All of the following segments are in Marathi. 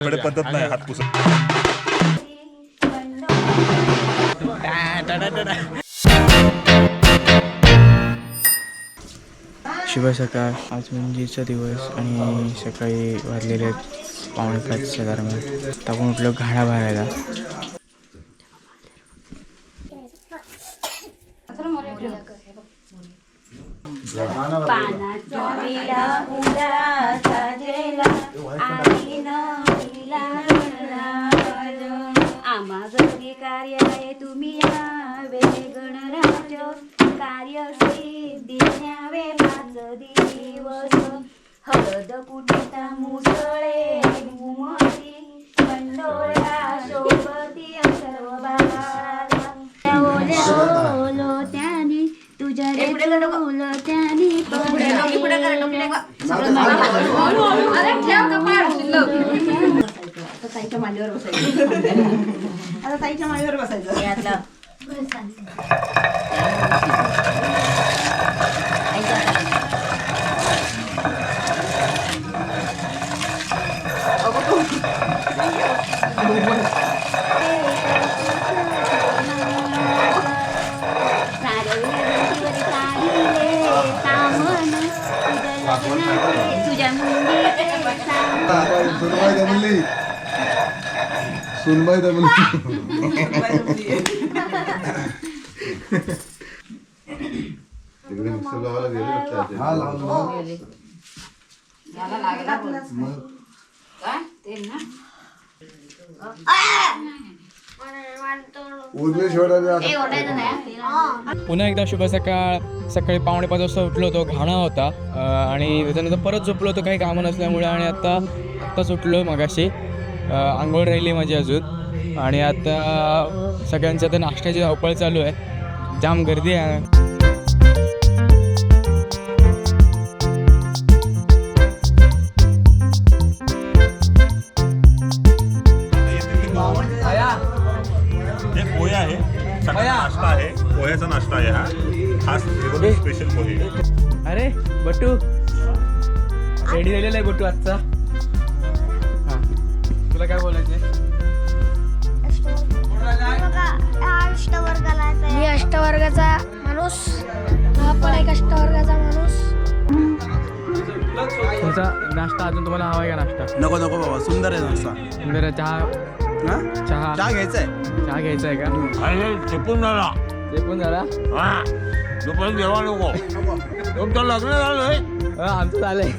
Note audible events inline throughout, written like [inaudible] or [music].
कडे पद्धत नाही हात पुस शुभ सकाळ. आज मुंजीचा दिवस आणि सकाळी वाजलेले आहेत पावणे पाचच्या दरम्यान. आपण उठलो घाणा भरायला. पानाचा घरी कार्य आहे तुम्ही यावे गणराज कार्य सिद्धी न्यावे पाच दिवस. हळद कुटिता मुसळे घुमती सोबती सर्व बाळाला. त्याने तुझ्या रे त्याने ताईच्या मांडीवर बसायचं आता ताईच्या मांडीवर बसायचं तुझ्या मुंगी सुनबाई तिकडे मिक्सर लावायला गेले हा लावलं. शेवटाने पुन्हा एकदा शुभ सकाळ. सकाळी पावणे पाच वाजता उठलो होतो घाणा होता. आणि त्याच्यानंतर परत झोपलो होतो काही कामं नसल्यामुळे. आणि आता आत्ताच उठलो मगाशी. आंघोळ राहिली माझी अजून. आणि आता सगळ्यांचं आता नाश्त्याची धावपळ चालू आहे. जाम गर्दी आहे. हे पोहे आहे. सकाळी नाश्ता आहे. पोह्याचा नाश्ता आहे हा. खास रेग्युलर स्पेशल पोहे. अरे बटू. रेडी झालेला आहे बटू आजचा. मी अष्टवर्गाचा माणूस. हा पण एक अष्टवर्गाचा माणूस. तुमचा नाश्ता अजून तुम्हाला हवा आहे का नाश्ता? नको नको बाबा सुंदर आहे नाश्ता. बरं चहा. हा? चहा. चहा घ्यायचा आहे चहा घ्यायचा आहे का अरे चुकून झाला. ते पण झाला? हा. दुपारी जेवा नको. तुमचं लग्न झालंय हा, आमचं झालंय.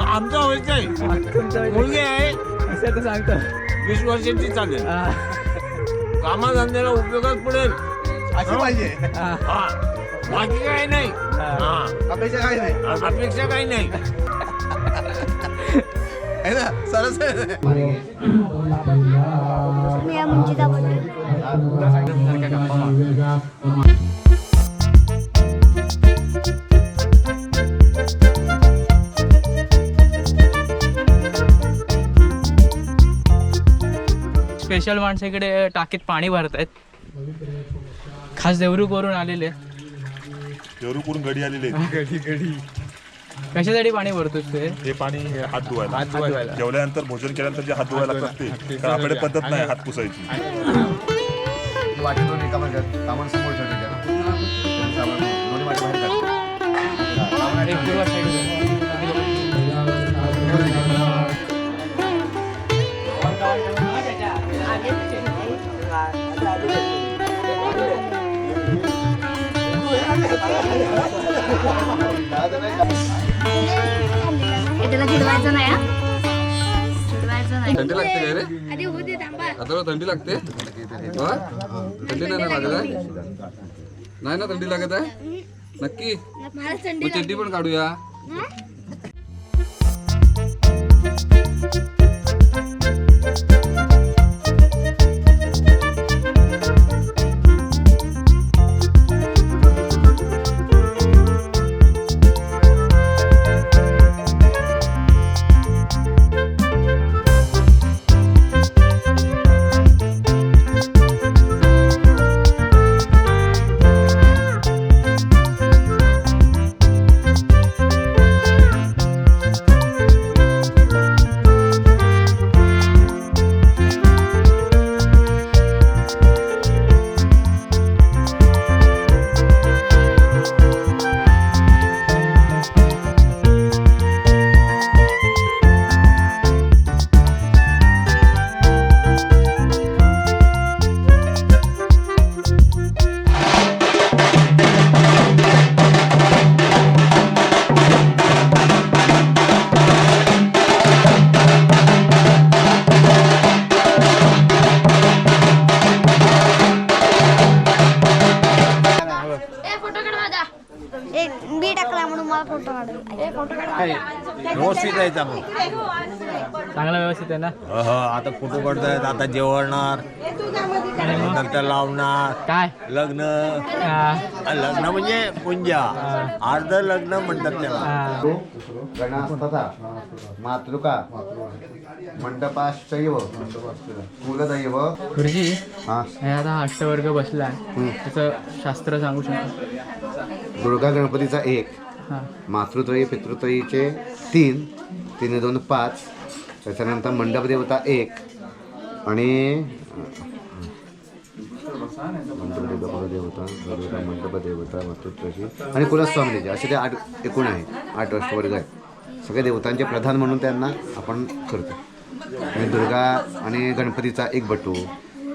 आमचं व्हायचंय. तुमचं मुलगी आहे. असं तर सांगतो. वीस वर्षांची चालेल. हा, कामाधंद्याला उपयोगात पडेल. अशी पाहिजे. हा, हा. बाकी काही नाही. हा. अपेक्षा काही नाही? अपेक्षा काही नाही. आहे ना? सरस आहे. मी या मुंजीचा बर्थडे स्पेशल माणसं इकडे टाकीत पाणी भरत आहेत. खास देवरू करून आलेले देवरूकडून गडी आलेले आहेत. कशासाठी पाणी भरतोस ते हे? पाणी हे हात धुवायला. हात धुवायला. जेवल्यानंतर भोजन केल्यानंतर जे हात धुवायला लागतात ते आपल्याकडे पद्धत नाही हात पुसायची. वाटेतून एका सामान समोर ठेवलं side. त्याला नाही थंडी लागते काय रे? आता थंडी लागते? हा? थंडी नाही ना लागत आहे? नाही ना थंडी लागत आहे? नक्की. मग चड्डी पण काढूया. आहे आपण. चांगला व्यवस्थित आहे ना? हो आता फोटो काढतायत आता जेवणार नंतर लावणार. काय? लग्न. हा, लग्न म्हणजे पुंजा. अर्ध लग्न म्हणतात त्याला. हा. गणास्तथा मातृका मंडपाश्चैव कुलदैव. गुरुजी हा. हे आता अष्टवर्ग बसला त्याचं शास्त्र सांगू शकतो? दुर्गा गणपतीचा एक. मातृत्रयी पितृत्रयीचे तीन तीन दोन पाच. त्याच्यानंतर मंडप देवता एक आणि मंडप देवता मंडप देवता मातृत्रयी आणि कुलस्वामिनीचे. असे ते आठ एकूण आहे आठ अष्टवर्ग आहेत. सगळ्या देवतांचे प्रधान म्हणून त्यांना आपण करतो. आणि दुर्गा आणि गणपतीचा एक बटू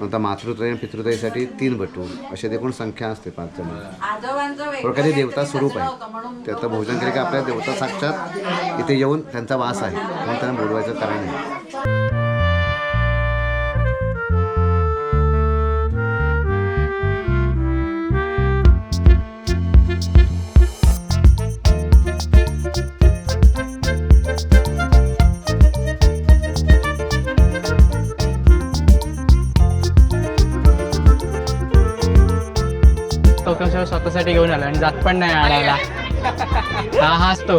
नंतर मातृत्रय आणि पितृत्रयीसाठी तीन बटू. अशी एकूण संख्या असते पाच जण. हे देवता स्वरूप आहे. ते आता भोजन केले की आपल्या देवता साक्षात इथे येऊन त्यांचा वास आहे. म्हणून त्यांना बोलवायचं कारण आहे. स्वतःसाठी घेऊन आला आणि जात पण नाही आणायला हा हाच तो.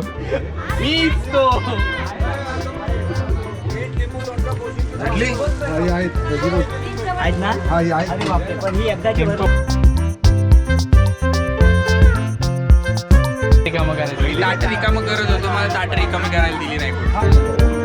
रिकामं करायचं. ताट रिकामं करत होतो मला ताट रिकामं करायला दिली नाही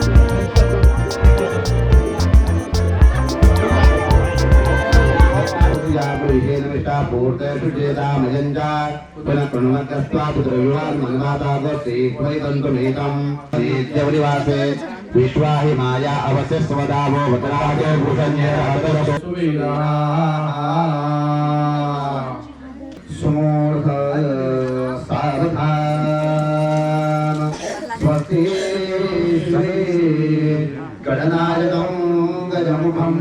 विश्वाहि माया अवश्य स्वदावो वटराजो भूषण्य सुमूर्ध सावधान स्वस्ति श्री गणनायकं गजमुखं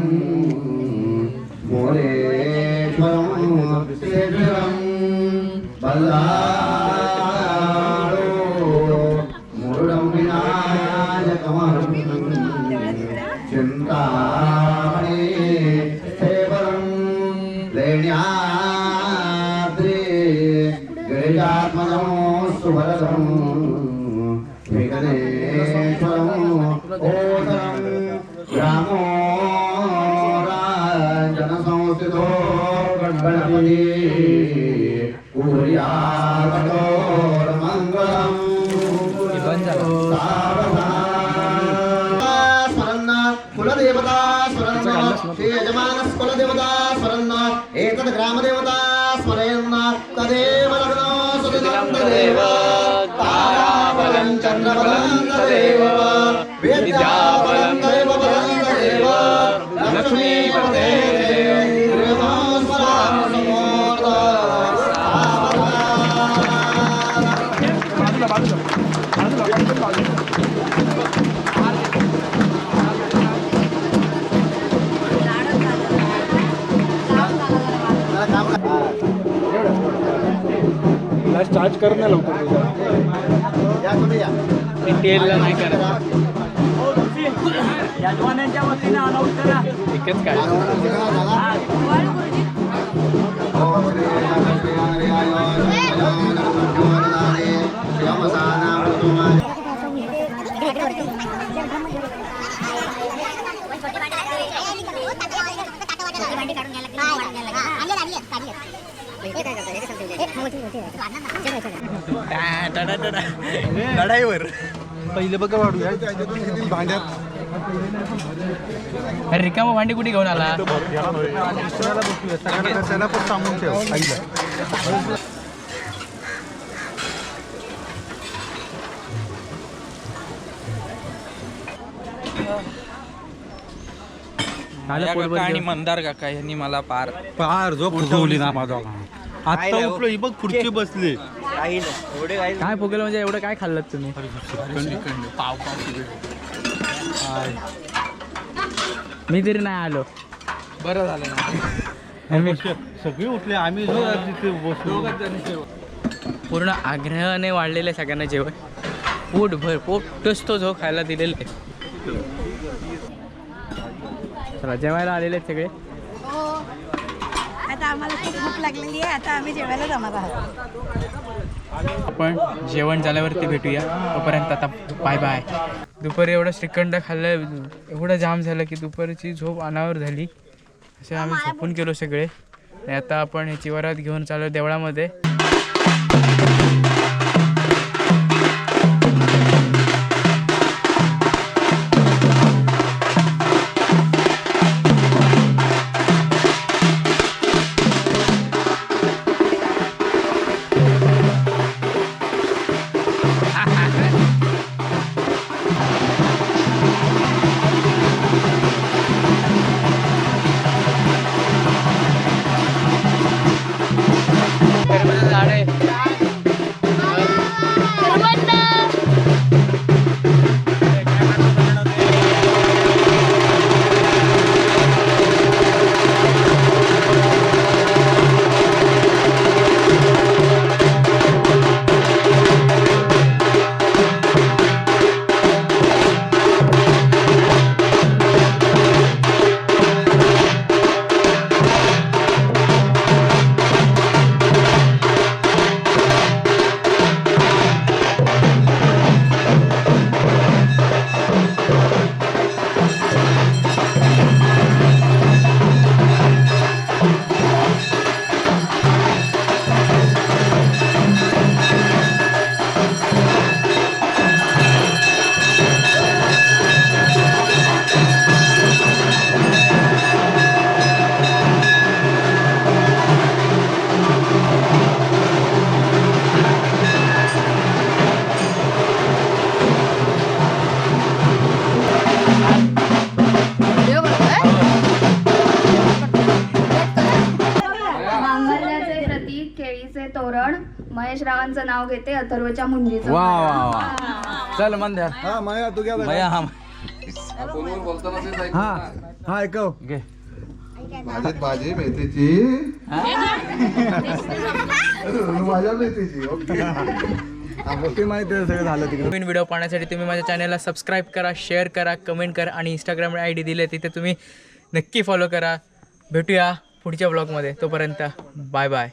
సువరం విఘ్నేశ్వరం ఓదరం రామో రాజన సంస్థితో గణపతి ఊర్యాగతో మంగళం కులదేవతా స్మరణ శ్రీ యజమాన కులదేవతా స్మరణ ఏతద్ గ్రామదేవతా స్మరణ తదేవ लग्नो सुदिनं तदेव ताराबलं चन्द्रबलं तदेव विद्याबलं दैव बलं तदेव लक्ष्मीपते कर ना लवकर या तुम्ही या तेलला नाही करत एकच काय लढाईवर. पहिले बघा वाढूया. भांड्यात अरे रिकामं भांडी कुठे घेऊन आला? त्याला पण सांगून ठेव आईला. झालं पोटभर आणि. मंदार काका यांनी मला पार फार झोप उठवली ना माझा. आता उठलो ही बघ खुर्ची बसली. काय फुगेल म्हणजे एवढं काय खाल्लं तुम्ही? पाव पाव मी तरी नाही आलो. बरं झालं ना. मी सगळे उठले आम्ही जो तिथे बसलो. पूर्ण आग्रहाने वाढलेलं आहे सगळ्यांना जेवण. पोट भर पोटच तो जो खायला दिलेला आहे. चला जेवायला आलेले आहेत सगळे. आम्हाला खूप भूक लागलेली आहे. आता आम्ही जेवायला जाणार आहोत. आपण जेवण झाल्यावरती भेटूया. तोपर्यंत आता बाय बाय दुपारी एवढं श्रीखंड खाल्लं एवढं जाम झालं की दुपारची झोप अनावर झाली. असे आम्ही झोपून गेलो सगळे. आणि आता आपण ह्याची वरात घेऊन चाललो देवळामध्ये. रावांचं नाव घेते अथर्वच्या मुंजीचं वा वा वा. चल मंद्या हा माया तू घ्या भैया हा हा ना. हा ऐकव. घे. भाजीत भाजी मेथीची. [laughs] माझ्या मेथीची ओके. गोष्टी माहिती आहे सगळं झालं तिकडे. नवीन व्हिडिओ पाहण्यासाठी तुम्ही माझ्या चॅनलला सबस्क्राईब करा शेअर करा कमेंट करा आणि इंस्टाग्राम आय डी दिले तिथे तुम्ही नक्की फॉलो करा. भेटूया पुढच्या ब्लॉगमध्ये तोपर्यंत बाय बाय